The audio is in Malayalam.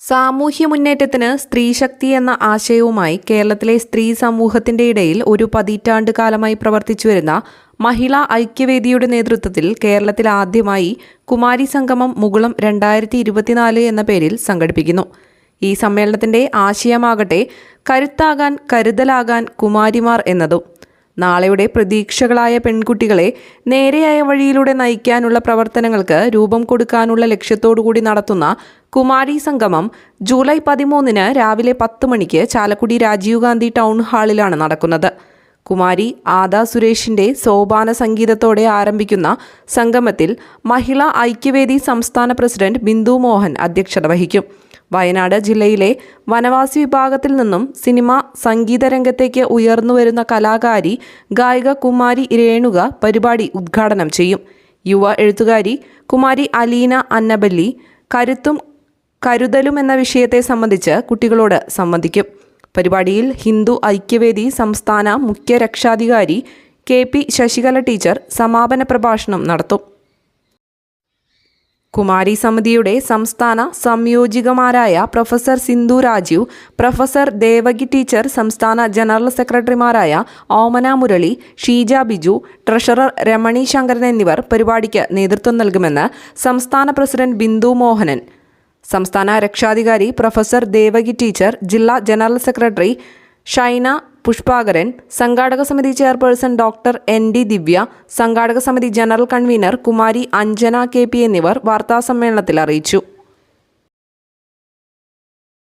സാമൂഹ്യ മുന്നേറ്റത്തിന് സ്ത്രീശക്തി എന്ന ആശയവുമായി കേരളത്തിലെ സ്ത്രീ സമൂഹത്തിന്റെ ഇടയിൽ ഒരു പതിറ്റാണ്ട് കാലമായി പ്രവർത്തിച്ചുവരുന്ന മഹിളാ ഐക്യവേദിയുടെ നേതൃത്വത്തിൽ കേരളത്തിൽ ആദ്യമായി കുമാരി സംഗമം മുകുളം രണ്ടായിരത്തി ഇരുപത്തിനാല് എന്ന പേരിൽ സംഘടിപ്പിക്കുന്നു. ഈ സമ്മേളനത്തിന്റെ ആശയമാകട്ടെ കരുത്താകാൻ കരുതലാകാൻ കുമാരിമാർ എന്നതും. നാളെയുടെ പ്രതീക്ഷകളായ പെൺകുട്ടികളെ നേരെയായ വഴിയിലൂടെ നയിക്കാനുള്ള പ്രവർത്തനങ്ങൾക്ക് രൂപം കൊടുക്കാനുള്ള ലക്ഷ്യത്തോടുകൂടി നടത്തുന്ന കുമാരി സംഗമം ജൂലൈ പതിമൂന്നിന് രാവിലെ പത്ത് മണിക്ക് ചാലക്കുടി രാജീവ് ഗാന്ധി ടൗൺ ഹാളിലാണ് നടക്കുന്നത്. കുമാരി ആദാ സുരേഷിന്റെ സോപാന സംഗീതത്തോടെ ആരംഭിക്കുന്ന സംഗമത്തിൽ മഹിളാ ഐക്യവേദി സംസ്ഥാന പ്രസിഡന്റ് ബിന്ദു മോഹൻ അധ്യക്ഷത വഹിക്കും. വയനാട് ജില്ലയിലെ വനവാസി വിഭാഗത്തിൽ നിന്നും സിനിമ സംഗീത രംഗത്തേക്ക് ഉയർന്നുവരുന്ന കലാകാരി ഗായിക കുമാരി രേണുക പരിപാടി ഉദ്ഘാടനം ചെയ്യും. യുവ എഴുത്തുകാരി കുമാരി അലീന അന്നബല്ലി കരുത്തും കരുതലും എന്ന വിഷയത്തെ സംബന്ധിച്ച് കുട്ടികളോട് സംവദിക്കും. പരിപാടിയിൽ ഹിന്ദു ഐക്യവേദി സംസ്ഥാന മുഖ്യ രക്ഷാധികാരി കെ പി ശശികല ടീച്ചർ സമാപന പ്രഭാഷണം നടത്തും. കുമാരി സമിതിയുടെ സംസ്ഥാന സംയോജികമാരായ professor Sindhu Rajeev professor Devaki teacher സംസ്ഥാന ജനറൽ സെക്രട്ടറിമാരായ ഓമന മുരളി ഷീജ ബിജു ട്രഷറർ രമണി ശങ്കരൻ എന്നിവർ പരിപാടിക്ക് നേതൃത്വം നൽകുമെന്ന് സംസ്ഥാന പ്രസിഡന്റ് ബിന്ദു മോഹനൻ സംസ്ഥാന രക്ഷാധികാരി പ്രൊഫസർ ദേവകി ടീച്ചർ ജില്ലാ ജനറൽ സെക്രട്ടറി ഷൈന പുഷ്പാകരൻ സംഘാടക സമിതി chairperson doctor N D Divya സംഘാടക സമിതി general convener Kumari Anjana K P എന്നിവർ വാർത്താസമ്മേളനത്തിൽ അറിയിച്ചു.